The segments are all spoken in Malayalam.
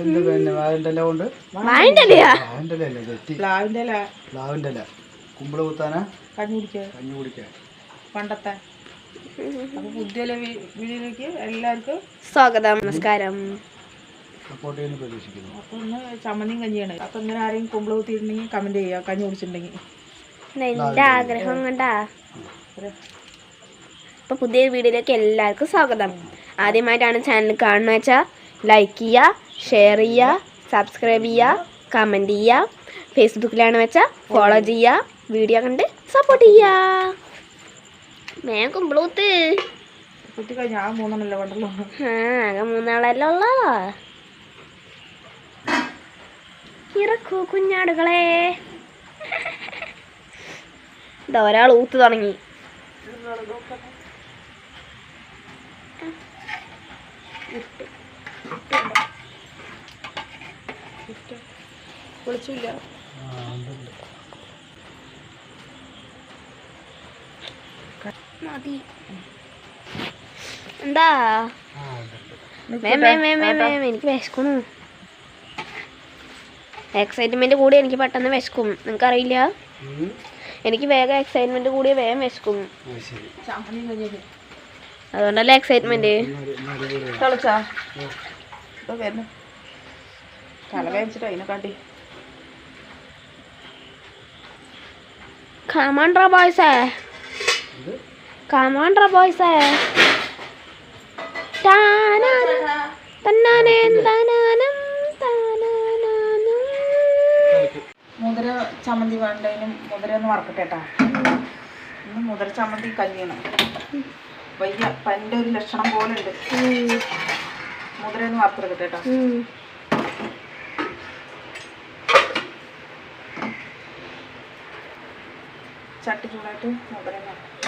പിന്നെ കൊണ്ട്? അല്ലേ തെറ്റി ഇല. കുമ്പിൾ കുത്താനാ? കഞ്ഞി കുടിക്കാൻ പണ്ടത്തെ. അപ്പൊ പുതിയ വീടിലേക്ക് എല്ലാവർക്കും സ്വാഗതം നമസ്കാരം. സപ്പോർട്ട് ചെയ്യുന്ന പ്രതീക്ഷിക്കുന്നു. അപ്പൊ ഒന്ന് ചമ്മന്തിയും കഞ്ഞിയാണ്. അപ്പൊ ഇങ്ങനെ ആരെയും കുമ്പിൾ കുത്തിയിട്ടുണ്ടെങ്കിൽ കമന്റ് ചെയ്യുക. കഞ്ഞി കുടിച്ചിട്ടുണ്ടെങ്കിൽ. എന്റെ ആഗ്രഹം കണ്ടാ? അപ്പൊ പുതിയ വീഡിയോയിലേക്ക് എല്ലാവർക്കും സ്വാഗതം. ആദ്യമായിട്ടാണ് ചാനൽ കാണുന്ന വെച്ചാൽ ലൈക്ക് ചെയ്യുക ഷെയർ ചെയ്യുക സബ്സ്ക്രൈബ് ചെയ്യുക കമന്റ് ചെയ്യുക ഫേസ്ബുക്കിലാണ് വെച്ചാൽ ഫോളോ ചെയ്യുക വീഡിയോ കണ്ട് സപ്പോർട്ട് ചെയ്യുക. മേക്കുമ്പളൂത്ത് കുമ്പിളൂത്ത്. ആ ആകെ മൂന്നാളല്ലേ ഉള്ളോ. ഇറക്കൂ കുഞ്ഞാടുകളെ. ഇതാ ഒരാൾ ഊത്ത് തുടങ്ങി. വിളിച്ചില്ല മതി. എന്താ? മേ മേ മേ മേ മേ എനിക്ക് വിശക്കണു എക്സൈറ്റ്മെന്റ് കൂടി എനിക്ക് പെട്ടെന്ന് വിശക്കും. നിങ്ങൾക്കറിയില്ല? എനിക്ക് വേഗം എക്സൈറ്റ്മെന്റ് കൂടി വേഗം വിശക്കും. അതുകൊണ്ടല്ലേ എക്സൈറ്റ്മെന്റ് ഇന്നൊരു- ഇന്നൊരു കമാൻഡ്ര ബോയ്സേ. കമാൻഡ്ര ബോയ്സേ. തന്നാനേൻ തനാനം തനാനാനം. മുതിര ചമ്മന്തി വേണ്ടതിനും മുതിര ഒന്ന് വറക്കട്ടെ കേട്ടാ ഇന്ന് മുതിര ചമ്മന്തി കഞ്ഞിയാണ്. വയ്യ പന്റെ ഒരു ലക്ഷണം പോലെ ഉണ്ട് മുതിര ഒന്ന് വറുത്തെടുക്കട്ടെ കേട്ടോ ഉം. ചട്ടി ചൂടായിട്ട് മുതിര ഒന്ന് വറക്കാം.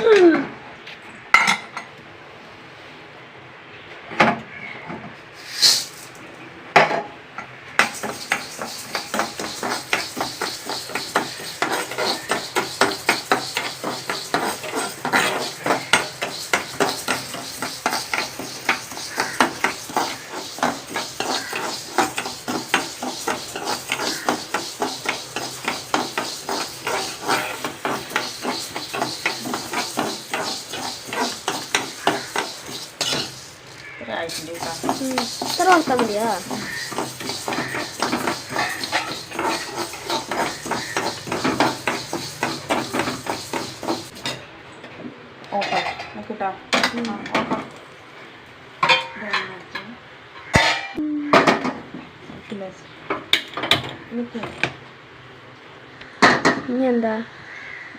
ഒരു ആയിട്ടുണ്ട് കേട്ടോ 왔단 말이야. വളർത്താൻ മതിയോ ഓക്കെ നോക്കിട്ടോ ഓക്കെ ഇനി എന്താ?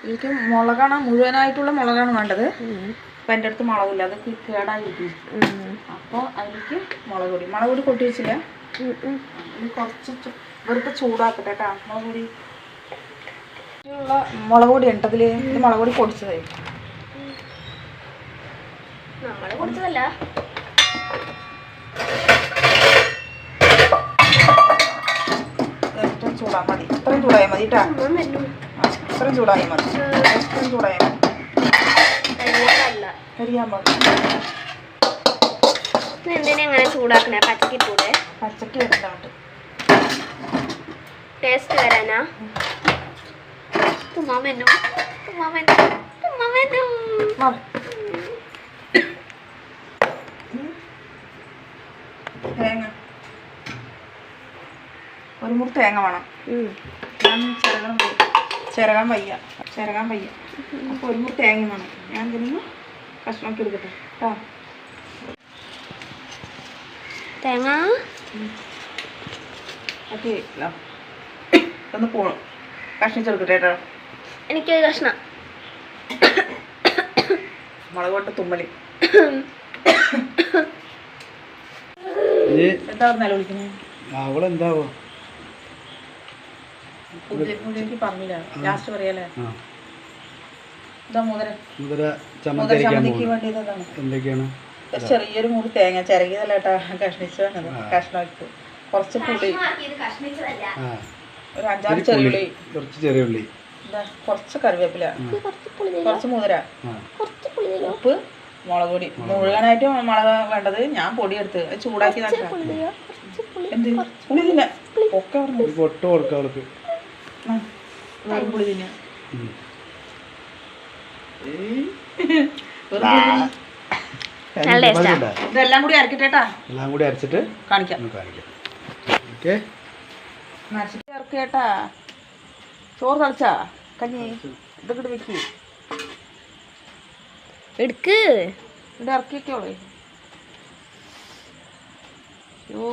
എനിക്ക് മുളകാണ് മുഴുവനായിട്ടുള്ള മുളകാണ് വേണ്ടത്. അപ്പം എന്റെ അടുത്ത് മുളകില്ല അതൊക്കെ കേടായി അപ്പോൾ അതിലേക്ക് മുളക് പൊടി. മുളക് പൊടി കൊട്ടി വെച്ചില്ല. കുറച്ച് വെറുതെ ചൂടാക്കട്ടെ കേട്ടോ. മുളക് പൊടി. ഉള്ള മുളക് പൊടി ഉണ്ടതിൽ ഇത് മുളക് പൊടി പൊടിച്ചതായി. ചൂടാ മതി. ഇത്രയും ചൂടായാൽ മതി കേട്ടോ. ഇത്രയും ചൂടായാൽ മതി. ഇത്രയും ചൂടായാൽ മതി. പാടില്ല. എന്തിനാ എങ്ങനെ ചൂടാക്കണേ? പച്ചക്ക് വരുന്നുണ്ട് ടേസ്റ്റ് വരാനാ? തുമ്മാമെന്നു തുമ്മാമെന്നു തുമ്മാമെന്നു മാറി തേങ്ങ. ഒരു മുറി തേങ്ങ വേണം. ഞാൻ ചിരകാൻ വയ്യ. ചിരകാൻ വയ്യ. ചിരകാൻ വയ്യ. അപ്പോൾ ഒരു മുറി തേങ്ങ വേണം. ഞാൻ ഇതിനൊന്ന് കഷ്ണമാക്കി എടുക്കട്ടെ. കേട്ടോ തേങ്ങ. ഓക്കെ ഒന്ന് പോണം കഷ്ണിച്ചെടുക്കട്ടെ കേട്ടോ എനിക്ക് കഷ്ണം. മുളക് കൊണ്ട് തുമ്മൽ. എന്താ നിലവിളിക്കുന്നത് അവളെന്താവോ പറഞ്ഞില്ല. ലാസ്റ്റ് പറയാലേ അരിക്കാൻ ചമ്മന്തിക്ക് വേണ്ടി എന്തൊക്കെയാണ്? ചെറിയൊരു മൂടി തേങ്ങ ചിരകിയതല്ല കേട്ടാ കഷ്ണിച്ച് ആ. കഷ്ണമാക്കി കുറച്ച് പുളി. ഒരു അഞ്ചാറ് ചെറിയുള്ളി. ചെറിയ ഉള്ളി കുറച്ച് ചെറിയ ഉള്ളി. ഇതാ കുറച്ച് കറിവേപ്പില. കുറച്ച് മുതിര. ഉപ്പ് മുളക് പൊടി. മുഴുവനായിട്ട് മുളക് വേണ്ടത് ഞാൻ പൊടി എടുത്ത് അത് ചൂടാക്കി നടക്കാം എന്ത്? പുളി തിന്നെ. ഒക്കെ പറഞ്ഞു ഒരു പൊട്ട് കൊടുക്കാം അവൾക്ക്. വെറും പുളി തിന്ന ഉം. നല്ല ടേസ്റ്റാ ഇതുണ്ടോ? ഇതെല്ലാം കൂടി അരക്കിട്ടേട്ടാ എല്ലാം കൂടി അരച്ചിട്ട് കാണിക്കാം. ഒന്ന് കാണിക്കാം. ഓക്കെ. നരച്ചിട്ട് ഇറക്കിയേട്ടാ. ചോറ് തളിച്ചാ? കഞ്ഞി. ഇതൊക്കെ വെക്ക്. എടുക്ക്. ഇവിടെ ഇറക്കി ഓ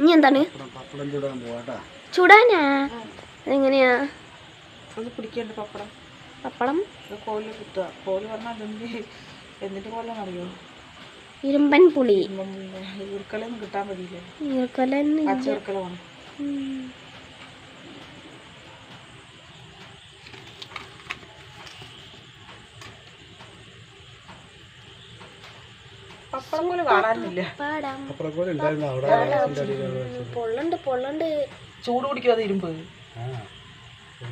ഇനി എന്താണ്? പപ്പടം ചൂടാൻ പോവാട്ടാ ചൂടാനാ? അതെങ്ങനെയാ? അത് പിടിക്കേണ്ട പപ്പടം. പപ്പടം? ഇത് കോൽ കുത്തുക. കോൽ പറഞ്ഞാൽ അതെന്ത്? എന്നിട്ട് അറിയോ ഇരുമ്പൻ പുളി. ഈർക്കലൊന്നും കിട്ടാൻ. പൊള്ളണ്ട് പൊള്ളണ്ട്. ചൂട് കുടിക്കാതെ ഇരുമ്പ് ആ എനിക്ക് അവിടെ ഉണ്ടായിരുന്നു വേണ്ട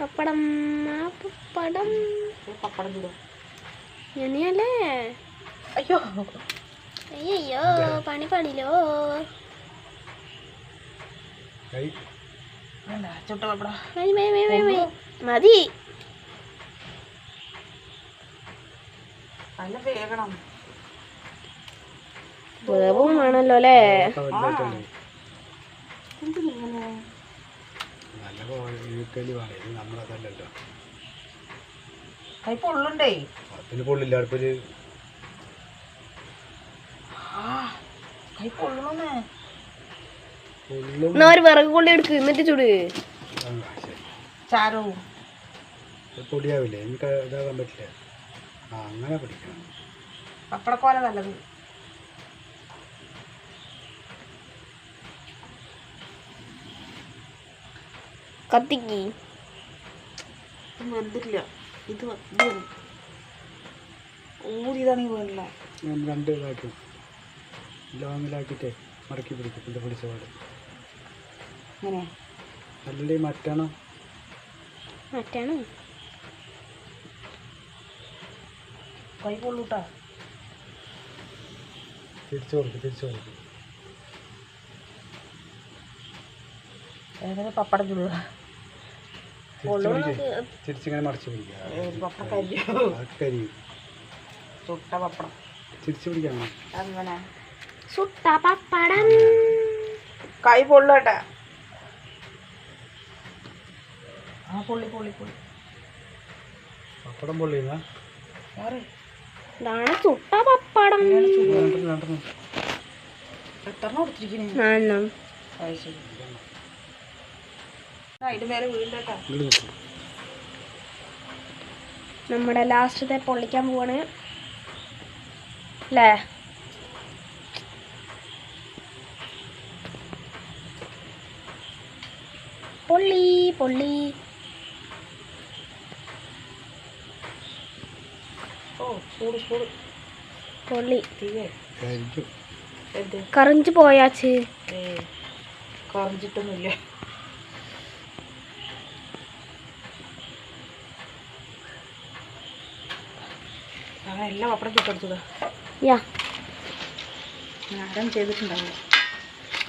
പപ്പടം. അയ്യോ. അയ്യോ പണി പണിലോ മതി, വേവും വേണല്ലോ അല്ലേ? എന്തിനിങ്ങനെ നല്ല നമ്മളതല്ലല്ലോ. പൊള്ളുണ്ടേ അതിന് പൊള്ളില്ല. അടുപ്പൊരു ആ കൈ പൊള്ളണേ പൊള്ളും എന്നാ ഒരു വിറക് കൊണ്ട് എടുക്ക്. എന്നിട്ട് ചുട്. ചാരോ പൊടിയാവില്ലേ? എനിക്ക് ഇതാകാൻ പറ്റില്ല. ആ അങ്ങനെ പിടിക്കണം. പപ്പടക്കോല നല്ലത്. കത്തിക്ക്. വന്നില്ല ഇത് വെ- ഇത് വെന്ത്. ഊതിയതാണെങ്കിൽ വേണ്ടില്ല ഞാൻ രണ്ട് ഇതാക്കും. ലോങ്ങിലാക്കിയിട്ടേ മടക്കി പിടിക്കും. ഇത് പിടിച്ച പാട്. ഇങ്ങനെ അല്ലെങ്കിൽ മറ്റണം? മറ്റാണോ? കൈ പൊള്ളൂട്ടാ തിരിച്ചു കൊടുക്കും തിരിച്ചു കൊടുക്കും. പപ്പടം തിരിച്ചിങ്ങനെ മറിച്ച് പിടിക്കാം. ചുട്ട പപ്പടം തിരിച്ചു പിടിക്കാൻ അങ്ങനെ. സുട്ട പപ്പടം. കൈ പൊള്ളട്ടെ. ആ പൊള്ളി പൊള്ളി പൊള്ളി. പപ്പടം പൊള്ളിയതാ ഇതാണ് സുട്ട പപ്പടം. രണ്ടെണ്ണം രണ്ടെണ്ണം. നമ്മുടെ ലാസ്റ്റത്തെ പൊള്ളിക്കാൻ പോവാണ്. അല്ലേ പൊള്ളി പൊള്ളി. പൊള്ളി. കറിഞ്ചു പോയാച്ച്. ഏ അങ്ങനെ എല്ലാം പപ്പടം ചുട്ടെടുത്തതാ യാ. ആരും ചെയ്തിട്ടുണ്ടാവില്ല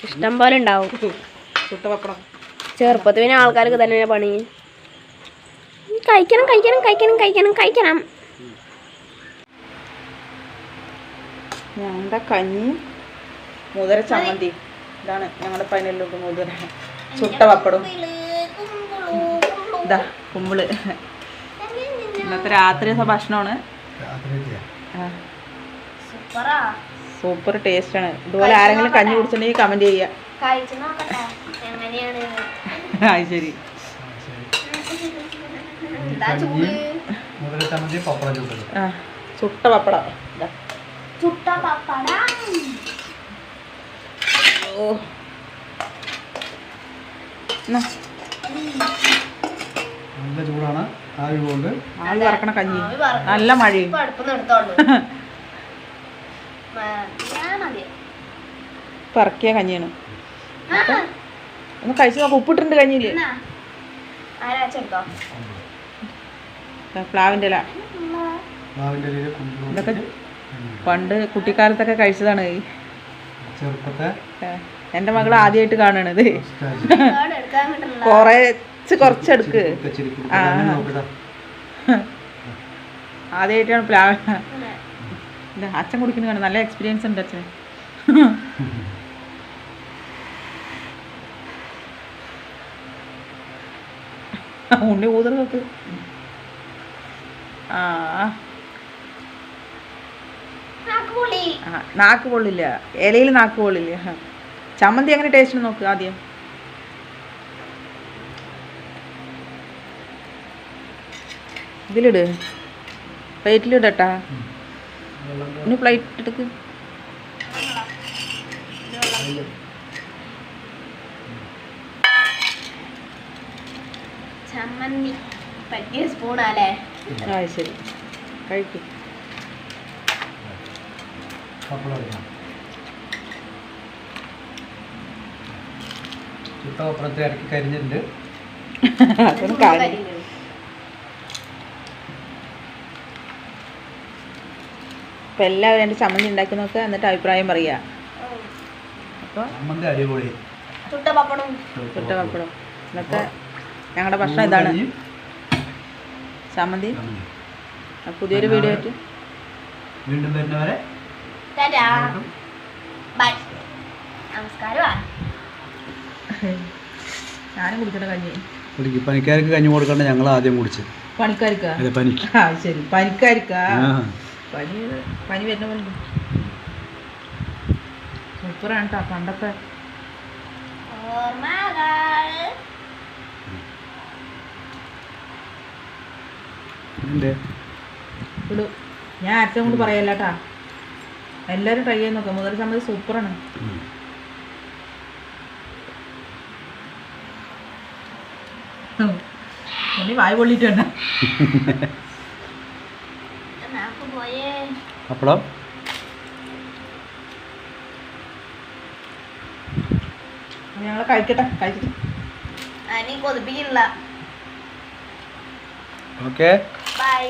ഇഷ്ടം പോലെ ഉണ്ടാവും. ചുട്ട പപ്പടം ചെറുപ്പത്തിൽ പിന്നെ ആൾക്കാർക്ക് തന്നെ പണി. കഴിക്കണം കഴിക്കണം കഴിക്കണം കഴിക്കണം കഴിക്കണം. ഞങ്ങളുടെ കഞ്ഞി മുതിര ചമ്മന്തി. ഇതാണ് ഞങ്ങളുടെ പതിനെല്ലോട്ട് മുതിര. ചുട്ട പപ്പടം ഇതാ കുമ്പിൾ. ഇന്നത്തെ രാത്രി ഭക്ഷണമാണ്. സൂപ്പർ ടേസ്റ്റ് ആണ് ഇതുപോലെ ആരെങ്കിലും കഞ്ഞി കുടിച്ചിട്ടുണ്ടെങ്കിൽ കമന്റ് ചെയ്യുക അത് ശരി. ചുട്ട പപ്പട. ചുട്ട പപ്പടം. ഓ നല്ല ചൂടാണ്. ആവി കൊണ്ട് ആവി പറക്കണ കഞ്ഞി. നല്ല മഴയും. ഇപ്പൊ അടുപ്പ് നിർത്തോളൂ മതി. പറക്കിയ കഞ്ഞിയാണ്. ഒന്ന് കഴിച്ചു നോക്കാം. ഉപ്പിട്ടുണ്ട് കഞ്ഞിയിൽ. പ്ലാവിന്റെ പ്ലാവിന്റെ ഇല ഇതൊക്കെ പണ്ട് കുട്ടിക്കാലത്തൊക്കെ കഴിച്ചതാണ്. എന്റെ ചെറുപ്പത്തെ എന്റെ മകൾ ആദ്യമായിട്ട് കാണണത്. Nostalgia. കുറച്ച് കുറച്ചെടുക്ക്. ആ. ആദ്യമായിട്ടാണ് പ്ലാവ് ഇത് അച്ഛൻ കുടിക്കുന്ന കാണാൻ നല്ല എക്സ്പീരിയൻസ് ഉണ്ട് അച്ഛന്. ഉണ്ണി ഊതർ നോക്ക്. ആ, നാക്ക് പൊള്ളില്ല ഇലയിൽ നാക്ക് പൊള്ളില്ല ചമ്മന്തി എങ്ങനെ ടേസ്റ്റ് നോക്ക് ആദ്യം. ഇതിലിട്. പ്ലേറ്റിലിടട്ടാ. ഇനി പ്ലേറ്റ് എടുക്ക്. ചമ്മന്തി. പറ്റിയ സ്പൂണാലേ ആ ശരി. കഴിക്കും. ഇറക്കി കരിഞ്ഞിട്ടുണ്ട്. അതൊന്നും കാര്യം അപ്പം എല്ലാവരും എന്റെ ചമ്മന്തി ഉണ്ടാക്കി നോക്കുക എന്നിട്ട് അഭിപ്രായം പറയുക അപ്പോൾ ചമ്മന്തി അടിപൊളി. ചുട്ട പപ്പടും ചുട്ട പപ്പടം ഇന്നത്തെ ഞങ്ങളുടെ ഭക്ഷണം ഇതാണ്. ചമ്മന്തി. പുതിയൊരു വീഡിയോ ആയിട്ട്. വീണ്ടും വരുന്നവരെ ഞാനും കുടിച്ചിട്ട് കഞ്ഞി. പണിക്കാർക്ക് പനിക്കാർക്ക് കഞ്ഞി കൊടുക്കണ്ട ഞങ്ങൾ ആദ്യം കുടിച്ച് പണിക്കാർക്ക് പനിക്ക്. ആ ശരി. പനിക്കാർക്കാ? ആ. പനി പനി വരുന്ന പോലെ സൂപ്പറാണ് കേട്ടോ പണ്ടത്തെ. ഇടൂ. ഞാൻ അച്ഛൻ കൊണ്ട് പറയല്ല കേട്ടാ എല്ലാവരും ട്രൈ ചെയ്ത് നോക്കാം. മുതൽ സമയത്ത് സൂപ്പറാണ്. ഉണ്ണി വായ പൊള്ളിയിട്ടുണ്ട് നാക്ക് പപ്പടം ഞങ്ങൾ കഴിക്കട്ടെ കഴിക്കട്ടെ കൊതിപ്പിക്കില്ല. Okay bye